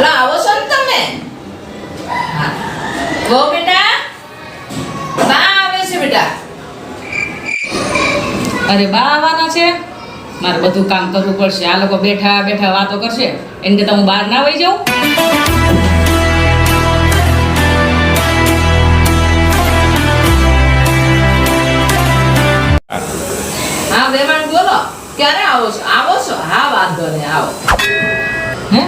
હાલો આવો છો ને તમે? હા. વો બેટા? બા આવે છે બેટા. અરે બા આવવાના છે? મારે બધું કામ કરવું પડશે. આ લોકો બેઠા બેઠા વાતો કરશે. એને કે હું બહાર ના વહી જાઉં હા વેમાન બોલો. ક્યારે આવો છો? આવો છો? હા વાંધો નહીં આવો. હે?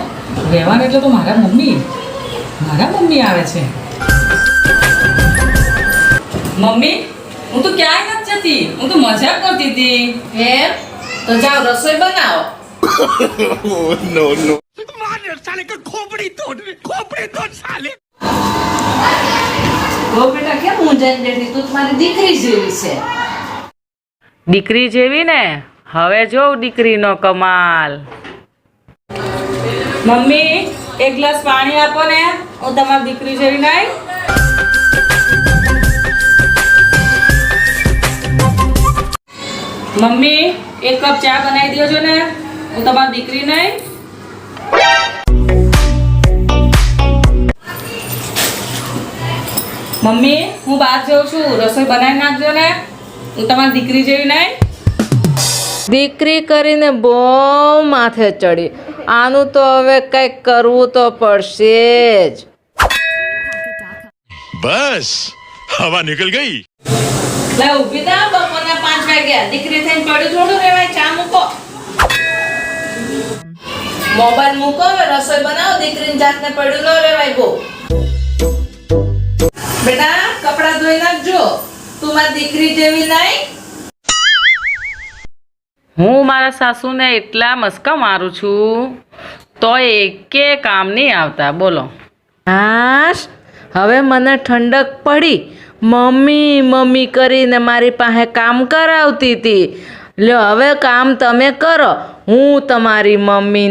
રહેવાનું એટલે તો મારા મમ્મી મારા મમ્મી આવે છે. મમ્મી હું તો ક્યાંય નથી જતી. હું તો મજા કરતી હતી. હે તો જાઓ રસોઈ બનાવો. No, no. વો બેટા કેમ મૂંઝાઈને બેઠી? તું તો મારી દીકરી જેવી છે. દીકરી જેવી ને? હવે જો દીકરીનો કમાલ. મમ્મી, એક ગ્લાસ પાણી આપો ને. હું તમારી દીકરી જેવી નહીં. મમ્મી, એક કપ ચા બનાવી દેજો ને. હું તમારી દીકરી નહીં. મમ્મી, હું બહાર જાઉં છું. રસોઈ બનાવી નાખજો ને. હું તમારી દીકરી જેવી નહીં. દીકરી કરીને બહુ માથે ચડી. આનું તો હવે કંઈક કરવું તો પડશે જ. બસ હવા નીકળ ગઈ. વાગ્યા. દીકરી મોબાઈલ મૂકો રસોઈ બનાવો. દીકરીને જાતને બેટા કપડા ધોઈ નાખજો. તું મારી દીકરી જેવી નહીં. હું મારા સાસુને એટલા મસ્કા મારું છું, તો એકે કામ નહીં આવતા. બોલો. હાશ હવે મને ઠંડક પડી. મમ્મી મમ્મી કરીને મારી પાસે કામ કરાવતી હતી લ્યો, હવે કામ તમે કરો. હું તમારી મમ્મી